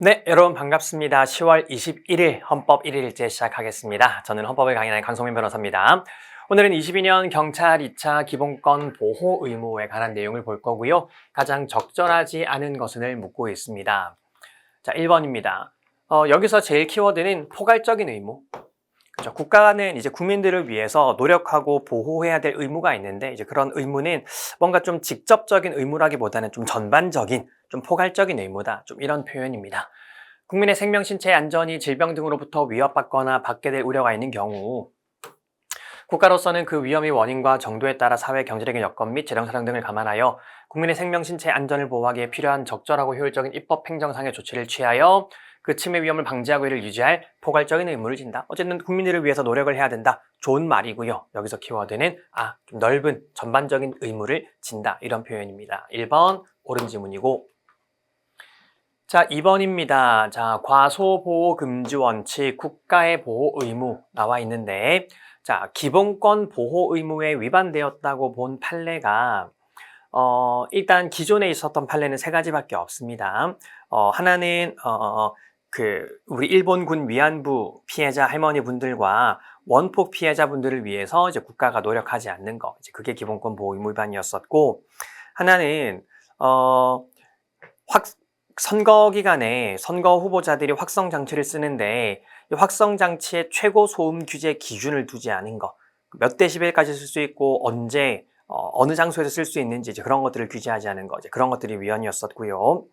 네, 여러분 반갑습니다. 10월 21일 헌법 1일째 시작하겠습니다. 저는 헌법을 강의하는 강성민 변호사입니다. 오늘은 22년 경찰 2차 기본권 보호 의무에 관한 내용을 볼 거고요. 가장 적절하지 않은 것은을 묻고 있습니다. 자, 1번입니다. 어, 여기서 제일 키워드는 포괄적인 의무. 그렇죠. 국가는 이제 국민들을 위해서 노력하고 보호해야 될 의무가 있는데 이제 그런 의무는 뭔가 좀 직접적인 의무라기보다는 좀 전반적인 좀 포괄적인 의무다. 좀 이런 표현입니다. 국민의 생명, 신체 안전이 질병 등으로부터 위협받거나 받게 될 우려가 있는 경우 국가로서는 그 위험의 원인과 정도에 따라 사회 경제적인 여건 및 재정 사정 등을 감안하여 국민의 생명, 신체 안전을 보호하기에 필요한 적절하고 효율적인 입법 행정상의 조치를 취하여 그 침해 위험을 방지하고 이를 유지할 포괄적인 의무를 진다. 어쨌든 국민들을 위해서 노력을 해야 된다. 좋은 말이고요. 여기서 키워드는 아, 좀 넓은 전반적인 의무를 진다. 이런 표현입니다. 1번 옳은 지문이고 자, 2번입니다. 자, 과소보호 금지 원칙, 국가의 보호 의무 나와 있는데 자, 기본권 보호 의무에 위반되었다고 본 판례가 어, 일단 기존에 있었던 판례는 세 가지밖에 없습니다. 어, 하나는 어, 그 우리 일본군 위안부 피해자 할머니 분들과 원폭 피해자분들을 위해서 이제 국가가 노력하지 않는 거, 이제 그게 기본권 보호 의무 위반이었었고 하나는 어, 확 선거 기간에 선거 후보자들이 확성 장치를 쓰는데 이 확성 장치의 최고 소음 규제 기준을 두지 않은 거, 몇 데시벨까지 쓸 수 있고 언제 어, 느 장소에서 쓸 수 있는지 그런 것들을 규제하지 않은 거, 그런 것들이 위헌이었었고요.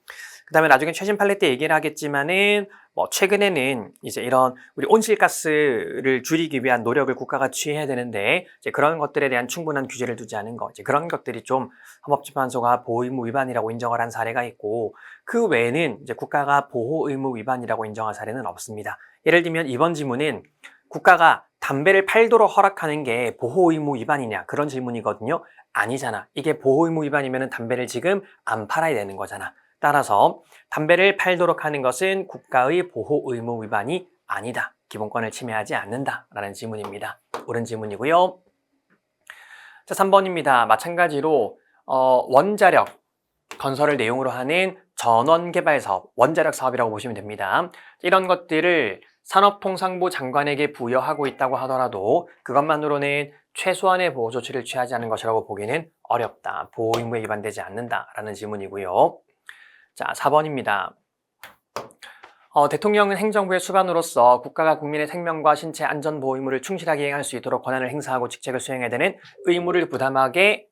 그 다음에 나중에 최신 때 얘기를 하겠지만은 뭐 최근에는 이제 이런 우리 온실가스를 줄이기 위한 노력을 국가가 취해야 되는데 이제 그런 것들에 대한 충분한 규제를 두지 않은 거 이제 그런 것들이 좀 헌법재판소가 보호 의무 위반이라고 인정을 한 사례가 있고 그 외에는 이제 국가가 보호 의무 위반이라고 인정한 사례는 없습니다. 예를 들면 이번 지문은 국가가 담배를 팔도록 허락하는 게 보호 의무 위반이냐 그런 질문이거든요. 아니잖아. 이게 보호 의무 위반이면 담배를 지금 안 팔아야 되는 거잖아. 따라서 담배를 팔도록 하는 것은 국가의 보호 의무 위반이 아니다. 기본권을 침해하지 않는다 라는 지문입니다. 옳은 지문이고요. 자, 3번입니다. 마찬가지로 어, 원자력 건설을 내용으로 하는 전원 개발 사업, 원자력 사업이라고 보시면 됩니다. 이런 것들을 산업통상부 장관에게 부여하고 있다고 하더라도 그것만으로는 최소한의 보호 조치를 취하지 않은 것이라고 보기는 어렵다. 보호 의무에 위반되지 않는다라는 지문이고요. 자, 4번입니다. 어, 대통령은 행정부의 수반으로서 국가가 국민의 생명과 신체 안전 보호 의무를 충실하게 행할 수 있도록 권한을 행사하고 직책을 수행해야 되는 의무를 부담하게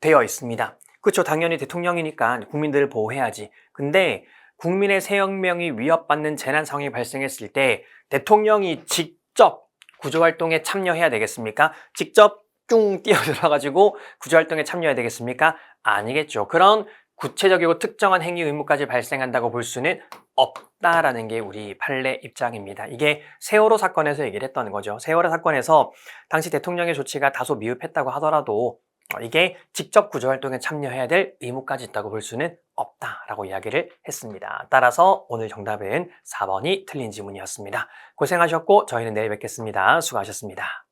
되어 있습니다. 그렇죠. 당연히 대통령이니까 국민들을 보호해야지. 근데 국민의 생명이 위협받는 재난 상황이 발생했을 때 대통령이 직접 구조 활동에 참여해야 되겠습니까? 직접 쭉 뛰어들어 가지고 구조 활동에 참여해야 되겠습니까? 아니겠죠. 그런 구체적이고 특정한 행위 의무까지 발생한다고 볼 수는 없다라는 게 우리 판례 입장입니다. 이게 세월호 사건에서 얘기를 했던 거죠. 세월호 사건에서 당시 대통령의 조치가 다소 미흡했다고 하더라도 이게 직접 구조활동에 참여해야 될 의무까지 있다고 볼 수는 없다라고 이야기를 했습니다. 따라서 오늘 정답은 4번이 틀린 지문이었습니다. 고생하셨고 저희는 내일 뵙겠습니다. 수고하셨습니다.